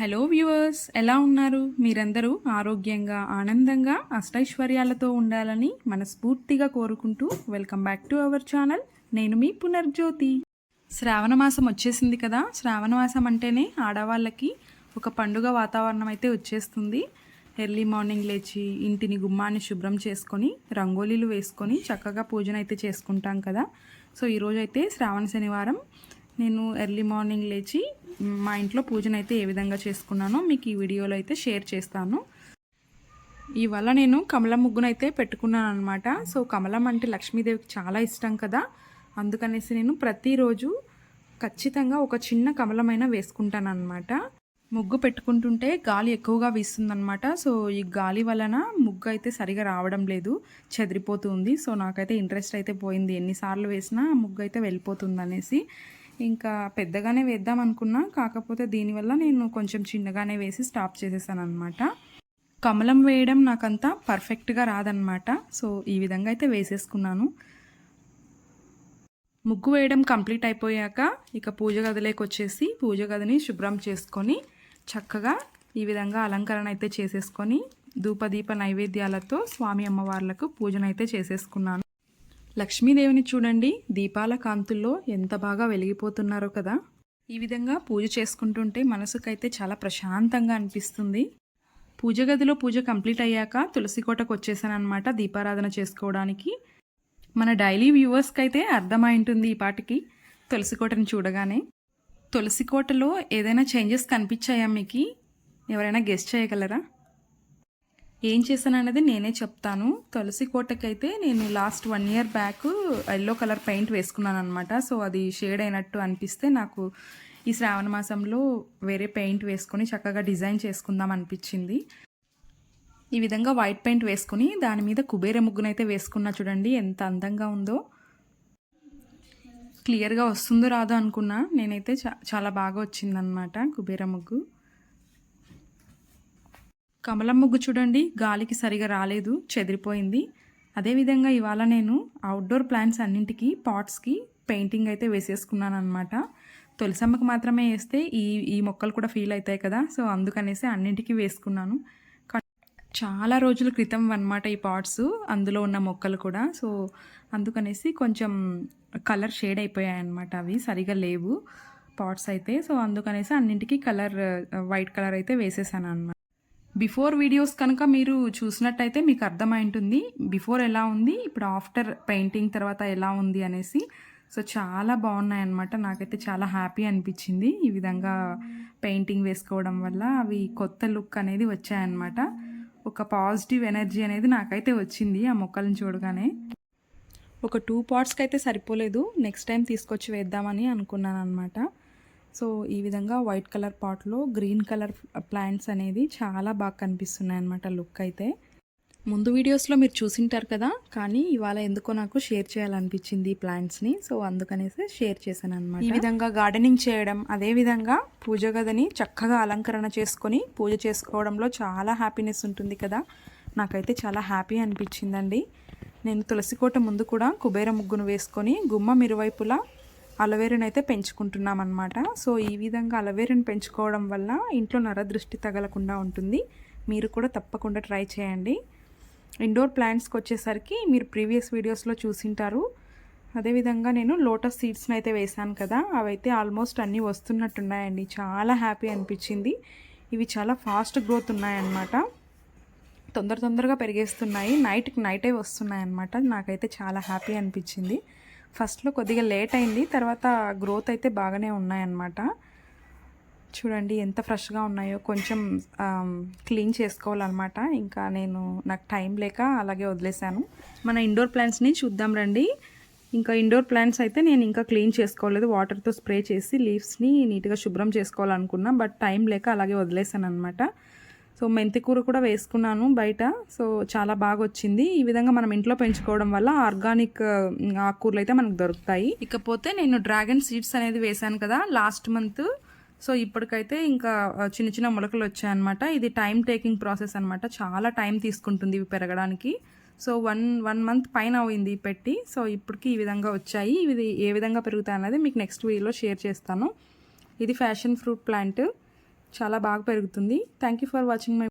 Hello viewers ఎలా ఉన్నారు? మీరందరూ ఆరోగ్యంగా ఆనందంగా అష్టైశ్వర్యాలతో ఉండాలని మనస్ఫూర్తిగా కోరుకుంటూ welcome back to our channel. నేను మీ పునర్జ్యోతి. శ్రావణ మాసం వచ్చేసింది కదా శ్రావణ మాసం అంటేనే ఆడవాళ్ళకి ఒక పండుగ వాతావరణం అయితే వచ్చేస్తుంది. ఎర్లీ మార్నింగ్ లేచి ఇంటిని గుమ్మాన్ని శుభ్రం చేసుకొని రంగోలీలు వేసుకొని చక్కగా పూజనైతే చేసుకుంటాం కదా. సో ఈరోజైతే శ్రావణ శనివారం. నేను ఎర్లీ మార్నింగ్ లేచి మా ఇంట్లో పూజనైతే ఏ విధంగా చేసుకున్నానో మీకు ఈ వీడియోలో అయితే షేర్ చేస్తాను. ఇవాళ నేను కమలం ముగ్గునైతే పెట్టుకున్నాను అనమాట సో కమలం అంటే లక్ష్మీదేవికి చాలా ఇష్టం కదా. అందుకనేసి నేను ప్రతిరోజు ఖచ్చితంగా ఒక చిన్న కమలమైనా వేసుకుంటాను అనమాట ముగ్గు పెట్టుకుంటుంటే గాలి ఎక్కువగా వీస్తుందనమాట సో ఈ గాలి వలన ముగ్గు అయితే సరిగా రావడం లేదు. చెదిరిపోతుంది. సో నాకైతే ఇంట్రెస్ట్ అయితే పోయింది. ఎన్నిసార్లు వేసినా ముగ్గు అయితే వెళ్ళిపోతుంది అనేసి ఇంకా పెద్దగానే వేద్దాం అనుకున్నా. కాకపోతే దీనివల్ల నేను కొంచెం చిన్నగానే వేసి స్టాప్ చేసేసాను అనమాట కమలం వేయడం నాకంతా పర్ఫెక్ట్గా రాదనమాట సో ఈ విధంగా అయితే వేసేసుకున్నాను. ముగ్గు వేయడం కంప్లీట్ అయిపోయాక ఇక పూజ గదిలోకి వచ్చేసి పూజ గదిని శుభ్రం చేసుకొని చక్కగా ఈ విధంగా అలంకరణ అయితే చేసేసుకొని ధూపదీప నైవేద్యాలతో స్వామి అమ్మవార్లకు పూజనైతే చేసేసుకున్నాను. లక్ష్మీదేవిని చూడండి. దీపాల కాంతుల్లో ఎంత బాగా వెలిగిపోతున్నారో కదా. ఈ విధంగా పూజ చేసుకుంటుంటే మనసుకైతే చాలా ప్రశాంతంగా అనిపిస్తుంది. పూజ గదిలో పూజ కంప్లీట్ అయ్యాక తులసి కోటకు దీపారాధన చేసుకోవడానికి. మన డైలీ వ్యూవర్స్కి అయితే అర్థమై ఉంటుంది ఈ పాటికి తులసికోటను చూడగానే. తులసి కోటలో ఏదైనా చేంజెస్ కనిపించాయా మీకు? ఎవరైనా గెస్ట్ చేయగలరా? ఏం చేశాను అనేది నేనే చెప్తాను. తులసి కోటకైతే నేను last one year back yellow colour paint వేసుకున్నాను అనమాట సో అది షేడ్ అయినట్టు అనిపిస్తే నాకు ఈ శ్రావణ మాసంలో వేరే పెయింట్ వేసుకొని చక్కగా డిజైన్ చేసుకుందాం అనిపించింది. ఈ విధంగా వైట్ పెయింట్ వేసుకుని దాని మీద కుబేర ముగ్గునైతే వేసుకున్నా చూడండి ఎంత అందంగా ఉందో. క్లియర్గా వస్తుందో రాదో అనుకున్నా. నేనైతే చాలా బాగా వచ్చిందనమాట కుబేర ముగ్గు. కమలం ముగ్గు చూడండి గాలికి సరిగా రాలేదు చెదిరిపోయింది. అదేవిధంగా ఇవాళ నేను అవుట్డోర్ ప్లాంట్స్ అన్నింటికి పాట్స్కి పెయింటింగ్ అయితే వేసేసుకున్నాను అనమాట తులసమ్మకు మాత్రమే వేస్తే ఈ ఈ మొక్కలు కూడా ఫీల్ అవుతాయి కదా సో అందుకనేసి అన్నింటికి వేసుకున్నాను. చాలా రోజుల క్రితం అనమాట ఈ పాట్స్ అందులో ఉన్న మొక్కలు కూడా. సో అందుకనేసి కొంచెం కలర్ షేడ్ అయిపోయాయి అనమాట అవి సరిగా లేవు పాట్స్ అయితే. సో అందుకనేసి అన్నింటికి కలర్ వైట్ కలర్ అయితే వేసేసాను అనమాట బిఫోర్ వీడియోస్ కనుక మీరు చూసినట్టయితే మీకు అర్థమై ఉంటుంది బిఫోర్ ఎలా ఉంది ఇప్పుడు ఆఫ్టర్ పెయింటింగ్ తర్వాత ఎలా ఉంది అనేసి. సో చాలా బాగున్నాయి అనమాట నాకైతే చాలా హ్యాపీ అనిపించింది ఈ విధంగా పెయింటింగ్ వేసుకోవడం వల్ల. అవి కొత్త లుక్ అనేది వచ్చాయన్నమాట. ఒక పాజిటివ్ ఎనర్జీ అనేది నాకైతే వచ్చింది ఆ మొక్కలను చూడగానే. ఒక టూ పాట్స్కి అయితే సరిపోలేదు. నెక్స్ట్ టైం తీసుకొచ్చి వేద్దామని అనుకున్నాను అనమాట సో ఈ విధంగా వైట్ కలర్ పాట్లో గ్రీన్ కలర్ ప్లాంట్స్ అనేది చాలా బాగా కనిపిస్తున్నాయి అనమాట లుక్ అయితే. ముందు వీడియోస్లో మీరు చూసింటారు కదా కానీ ఇవాళ ఎందుకో నాకు షేర్ చేయాలనిపించింది ఈ ప్లాంట్స్ని. సో అందుకనేసి షేర్ చేశాను అనమాట ఈ విధంగా గార్డెనింగ్ చేయడం అదే విధంగా పూజ గదిని చక్కగా అలంకరణ చేసుకొని పూజ చేసుకోవడంలో చాలా హ్యాపీనెస్ ఉంటుంది కదా. నాకైతే చాలా హ్యాపీ అనిపించిందండి. నేను తులసికోట ముందు కూడా కుబేర ముగ్గును వేసుకొని గుమ్మం ఇరువైపులా అలవేరుని అయితే పెంచుకుంటున్నాం అనమాట సో ఈ విధంగా అలవేరుని పెంచుకోవడం వల్ల ఇంట్లో నరదృష్టి తగలకుండా ఉంటుంది. మీరు కూడా తప్పకుండా ట్రై చేయండి. ఇండోర్ ప్లాంట్స్కి వచ్చేసరికి మీరు ప్రీవియస్ వీడియోస్లో చూసింటారు. అదేవిధంగా నేను లోటస్ సీడ్స్ని అయితే వేశాను కదా అవైతే ఆల్మోస్ట్ అన్నీ వస్తున్నట్టున్నాయండి. చాలా హ్యాపీ అనిపించింది. ఇవి చాలా ఫాస్ట్ గ్రోత్ ఉన్నాయన్నమాట. తొందర తొందరగా పెరిగేస్తున్నాయి. నైట్కి నైటే వస్తున్నాయి అన్నమాట నాకైతే చాలా హ్యాపీ అనిపించింది. ఫస్ట్లో కొద్దిగా లేట్ అయింది. తర్వాత గ్రోత్ అయితే బాగానే ఉన్నాయన్నమాట. చూడండి ఎంత ఫ్రెష్గా ఉన్నాయో. కొంచెం క్లీన్ చేసుకోవాలన్నమాట. ఇంకా నేను నాకు టైం లేక అలాగే వదిలేశాను. మన ఇండోర్ ప్లాంట్స్ని చూద్దాం రండి. ఇంకా ఇండోర్ ప్లాంట్స్ అయితే నేను ఇంకా క్లీన్ చేసుకోలేదు. వాటర్తో స్ప్రే చేసి లీవ్స్ని నీట్గా శుభ్రం చేసుకోవాలనుకున్నా బట్ టైం లేక అలాగే వదిలేశాను అనమాట సో మెంతి కూర కూడా వేసుకున్నాను బయట. సో చాలా బాగా వచ్చింది ఈ విధంగా మనం ఇంట్లో పెంచుకోవడం వల్ల ఆర్గానిక్ ఆకుకూరలు అయితే మనకు దొరుకుతాయి. ఇకపోతే నేను డ్రాగన్ సీడ్స్ అనేది వేశాను కదా లాస్ట్ మంత్. సో ఇప్పటికైతే ఇంకా చిన్న చిన్న మొలకలు వచ్చాయన్నమాట. ఇది టైం టేకింగ్ ప్రాసెస్ అనమాట చాలా టైం తీసుకుంటుంది ఇవి పెరగడానికి. సో వన్ వన్ మంత్ పైన అయింది పెట్టి. సో ఇప్పటికి ఈ విధంగా వచ్చాయి. ఇవి ఏ విధంగా పెరుగుతాయి అనేది మీకు నెక్స్ట్ వీడియోలో షేర్ చేస్తాను. ఇది ఫ్యాషన్ ఫ్రూట్ ప్లాంట్. చాలా బాగా పెరుగుతుంది. Thank you for watching my